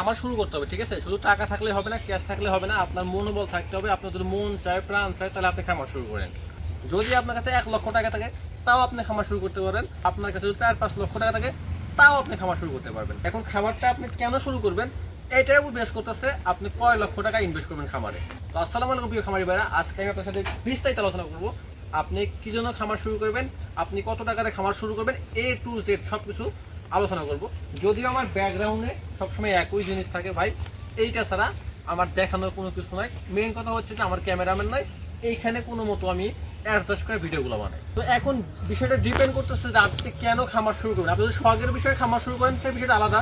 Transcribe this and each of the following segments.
খামার শুরু করতে হবে, ঠিক আছে? শুধু টাকা থাকলে হবে না ক্যাশ থাকলে হবে না, আপনার মনোবল থাকতে হবে আপনার যদি মন চায়, প্রাণ চায়, তাহলে আপনি খামার শুরু করেন। যদি আপনার কাছে এক লক্ষ টাকা থাকে, তাও আপনি খামার শুরু করতে পারেন। আপনার কাছে যদি চার, পাঁচ লক্ষ টাকা থাকে, তাও আপনি খামার শুরু করতে পারবেন। এখন খামারটা আপনি কেন শুরু করবেন? এটাই বেস করতেছে, আপনি কয় লক্ষ টাকা ইনভেস্ট করবেন খামারে? তো আসসালামু আলাইকুম প্রিয় খামারি ভাইরা আজকে আমি আপনার সাথে বিস্তারিত আলোচনা করব। আপনি কি জন্য খামার শুরু করবেন? আপনি কত টাকাতে খামার শুরু করবেন? এ টু জেড সব কিছু আলোচনা করব। যদিও আমার ব্যাকগ্রাউন্ডে সবসময় একই জিনিস থাকে ভাই, এইটা ছাড়া আমার দেখানোর কোনো কিছু নাই। মেন কথা হচ্ছে যে আমার ক্যামেরাম্যান নাই, এইখানে কোনো মতো আমি অ্যাডজাস্ট করে ভিডিওগুলো বানাই। তো এখন বিষয়টা ডিপেন্ড করতেছে যে আপনি কেন খামার শুরু করবেন। আপনি যদি শখের বিষয়ে খামার শুরু করেন, সেই বিষয়টা আলাদা।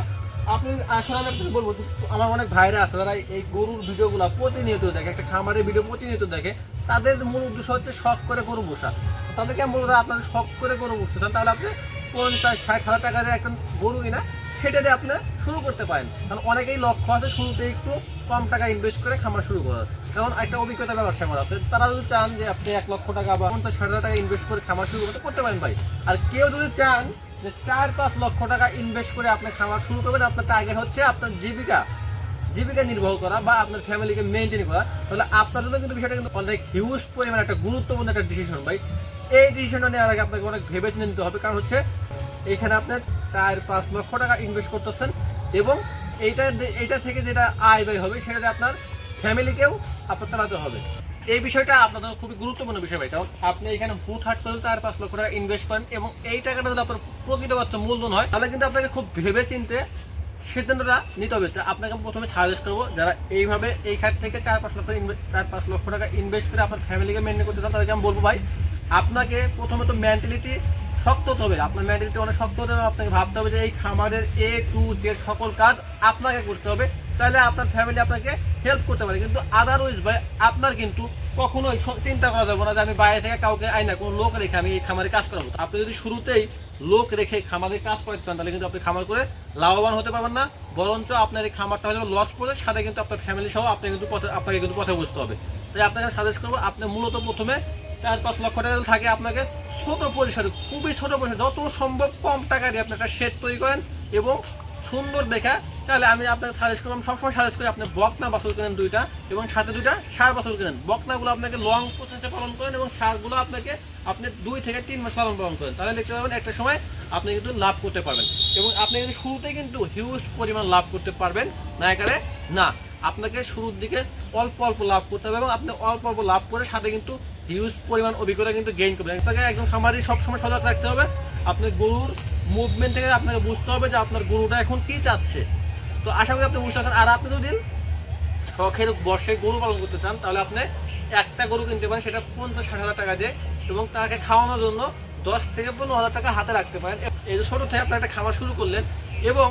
আপনি আসলে আমি আপনাকে বলব আমার অনেক ভাইরা আছে, যারা এই গরুর ভিডিওগুলো প্রতিনিয়ত দেখে, একটা খামারের ভিডিও প্রতিনিয়ত দেখে, তাদের মূল উদ্দেশ্য হচ্ছে শখ করে গরু বসা তাদেরকে আমি বলব আপনার শখ করে গরু বসতে চান, তাহলে আপনি পঞ্চাশ, ষাট হাজার টাকা দিয়ে একটা গরু কিনা, সেটা দিয়ে আপনি শুরু করতে পারেন। কারণ অনেকেই লক্ষ্য আছে শুরুতে একটু কম টাকা ইনভেস্ট করে খামার শুরু করার। কারণ একটা অভিজ্ঞতা ব্যবসা করা আছে। তারা যদি চান যে আপনি এক লক্ষ টাকা বা পঞ্চাশ, ষাট হাজার টাকা ইনভেস্ট করে খামার শুরু করতে করতে পারেন ভাই। আর কেউ যদি চান যে চার, পাঁচ লক্ষ টাকা ইনভেস্ট করে আপনি খামার শুরু করবেন, আপনার টার্গেট হচ্ছে আপনার জীবিকা। জীবিকা নির্বাহ করা বা আপনার ফ্যামিলিকে মেনটেন করা। তাহলে আপনার জন্য কিন্তু বিষয়টা কিন্তু অনেক হিউজ পরিমাণ একটা গুরুত্বপূর্ণ একটা ডিসিশন ভাই। এই ডিসিশনটা নেওয়ার আগে আপনাকে অনেক ভেবে নিতে হবে। কারণ হচ্ছে, এখানে আপনার চার, পাঁচ লক্ষ টাকা ইনভেস্ট করতেছেন এবং এইটা এইটা থেকে যেটা আয় ব্যয় হবে, সেটা আপনার ফ্যামিলিকেও আপনার চালাতে হবে। এই বিষয়টা আপনাদের খুবই গুরুত্বপূর্ণ বিষয় ভাই। কারণ আপনি এখানে হুট হাট করে চার, পাঁচ লক্ষ টাকা ইনভেস্ট করেন এবং এই টাকাটা যদি আপনার প্রকৃত অর্থ মূলধন হয়, তাহলে কিন্তু আপনাকে খুব ভেবে চিনতে সিদ্ধান্তটা নিতে হবে। আপনাকে প্রথমে সাজেস্ট করব, যারা এইভাবে এই খাত থেকে চার, পাঁচ লক্ষ, চার, পাঁচ লক্ষ টাকা ইনভেস্ট করে আপনার ফ্যামিলিকে মেনটেন করতে চান, তাদেরকে আমি বলব ভাই আপনাকে প্রথমে তো মেন্টালিটি শক্ত হতে হবে। আপনার মেন্টালিটি অনেক শক্ত হতে হবে, আপনাকে ভাবতে হবে যে এই খামারের এ টু জেড সকল কাজ আপনাকে করতে হবে। চাইলে আপনার ফ্যামিলি আপনাকে হেল্প করতে পারে। কিন্তু আদারওয়াইজ ভাই, আপনার কিন্তু কখনোই চিন্তা করা যাবে না যে আমি বাইরে থেকে কাউকে আই না কোনো লোক রেখে আমি এই খামারে কাজ করাবো। আপনি যদি শুরুতেই লোক রেখে খামারে কাজ করতে চান, তাহলে কিন্তু আপনি খামার করে লাভবান হতে পারবেন না। বরঞ্চ আপনার এই খামারটা হয়তো লস পড়ে, সাথে কিন্তু আপনার ফ্যামিলি সহ আপনি কিন্তু পথে আপনাকে কিন্তু পথে বুঝতে হবে। তাই আপনাকে সাজেস্ট করব, আপনি মূলত প্রথমে চার পাঁচ লক্ষ টাকা থাকে আপনাকে, ছোট পরিসরে, খুবই ছোট পরিসরে, যত সম্ভব কম টাকা দিয়ে আপনি একটা শেড তৈরি করেন এবং সুন্দর দেখা, তাহলে আমি আপনাকে সাজেস্ট করলাম, সবসময় সাজেস্ট করি আপনি বকনা বাছুর কেনেন দুইটা এবং সাথে দুইটা সার বাছুর কেনেন। বকনাগুলো আপনাকে লং প্রসেসে পালন করেন এবং সারগুলো আপনাকে আপনি দুই থেকে তিন মাস লালন পালন করেন। তাহলে দেখতে পাবেন একটা সময় আপনি কিন্তু লাভ করতে পারবেন এবং আপনি কিন্তু শুরুতে কিন্তু হিউজ পরিমাণ লাভ করতে পারবেন। না একারে না, আপনাকে শুরুর দিকে অল্প অল্প লাভ করতে হবে এবং আপনি অল্প অল্প লাভ করে সাথে কিন্তু হিউজ পরিমাণ অভিজ্ঞতা কিন্তু গেইন করবেন আপনাকে একদম খামারি সবসময় সজাগ রাখতে হবে। আপনার গরুর মুভমেন্ট থেকে আপনাকে বুঝতে হবে যে আপনার গরুটা এখন কি চাচ্ছে। তো আশা করি আপনি বুঝতে পারছেন। আর আপনি যদি শখের বর্ষে গরু পালন করতে চান, তাহলে আপনি একটা গরু কিনতে পারেন, সেটা পঞ্চাশ ষাট হাজার টাকা দিয়ে এবং তাকে খাওয়ানোর জন্য দশ থেকে পনেরো হাজার টাকা হাতে রাখতে পারেন। এই যে ছোটো থেকে আপনি একটা খাবার শুরু করলেন এবং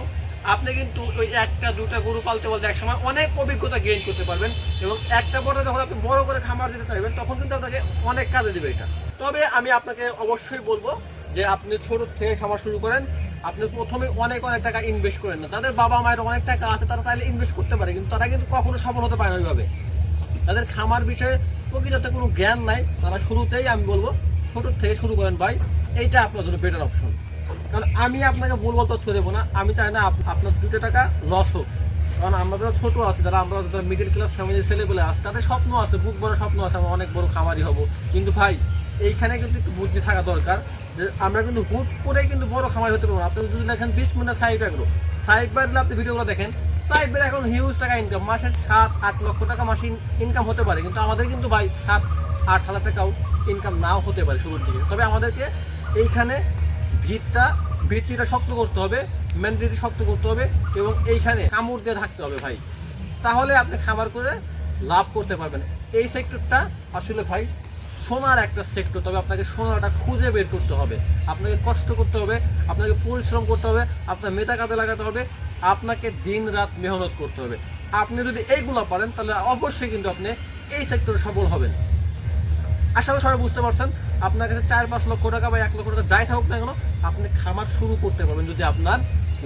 আপনি কিন্তু ওই একটা, দুটা গরু পালতে পালতে একসময় অনেক অভিজ্ঞতা গেইন করতে পারবেন এবং একটা বড় যখন আপনি বড় করে খামার দিতে চাইবেন, তখন কিন্তু আপনাকে অনেক কাজে দেবে এটা। তবে আমি আপনাকে অবশ্যই বলব যে আপনি ছোট থেকে খামার শুরু করেন, আপনি প্রথমে অনেক অনেক টাকা ইনভেস্ট করেন না। তাদের বাবা মায়ের অনেক টাকা আছে, তারা চাইলে ইনভেস্ট করতে পারে, কিন্তু তারা কিন্তু কখনো সফল হতে পারে না ওইভাবে। তাদের খামার বিষয়ে প্রকৃতত কোনো জ্ঞান নাই। তারা শুরুতেই আমি বলব, ছোট থেকে শুরু করেন ভাই, এইটা আপনার জন্য বেটার অপশন কারণ আমি আপনাকে বলব তথ্য দেবো না। আমি চাই না আপনার দুটো টাকা লস হোক। কারণ আমরা যারা ছোট আছি, যারা আমরা যারা মিডিল ক্লাস ফ্যামিলির ছেলেগুলো আছে, তাদের স্বপ্ন আছে, বুক বড় স্বপ্ন আছে, আমরা অনেক বড় খামারি হব। কিন্তু ভাই, এইখানে কিন্তু একটু বুদ্ধি থাকা দরকার যে আমরা কিন্তু হুট করে কিন্তু বড় খামারি হতে পারব। আপনি যদি দেখেন বিশ মিনিট সাইড ব্যাগলো সাইড ব্যাগলে আপনি ভিডিওগুলো দেখেন। সাইড ব্যাগ এখন হিউজ টাকা ইনকাম মাসে সাত, আট লক্ষ টাকা মাসে ইনকাম হতে পারে। কিন্তু আমাদের কিন্তু ভাই সাত, আট হাজার টাকাও ইনকাম নাও হতে পারে শুরুর দিকে। তবে আমাদেরকে এইখানে ভিতটা ভিত্তিটা শক্ত করতে হবে মেন্টালিটি শক্ত করতে হবে এবং এইখানে কামড় দিয়ে থাকতে হবে ভাই। তাহলে আপনি খাবার করে লাভ করতে পারবেন। এই সেক্টরটা আসলে ভাই সোনার একটা সেক্টর, তবে আপনাকে সোনাটা খুঁজে বের করতে হবে। আপনাকে কষ্ট করতে হবে, আপনাকে পরিশ্রম করতে হবে, আপনার মেধা কাজে লাগাতে হবে, আপনাকে দিন রাত মেহনত করতে হবে। আপনি যদি এইগুলো পারেন, তাহলে অবশ্যই কিন্তু আপনি এই সেক্টরে সফল হবেন। আশা করি সবাই বুঝতে পারছেন। আপনার কাছে চার, পাঁচ লক্ষ টাকা বা এক লক্ষ টাকা যাই থাকুক না কেন, আপনি খামার শুরু করতে পারবেন যদি আপনার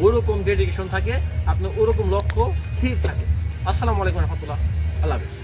ওরকম ডেডিকেশন থাকে, আপনার ওরকম লক্ষ্য স্থির থাকে। আসসালামু আলাইকুম রহমতুল্লাহ। আল্লাহ হাফিজ।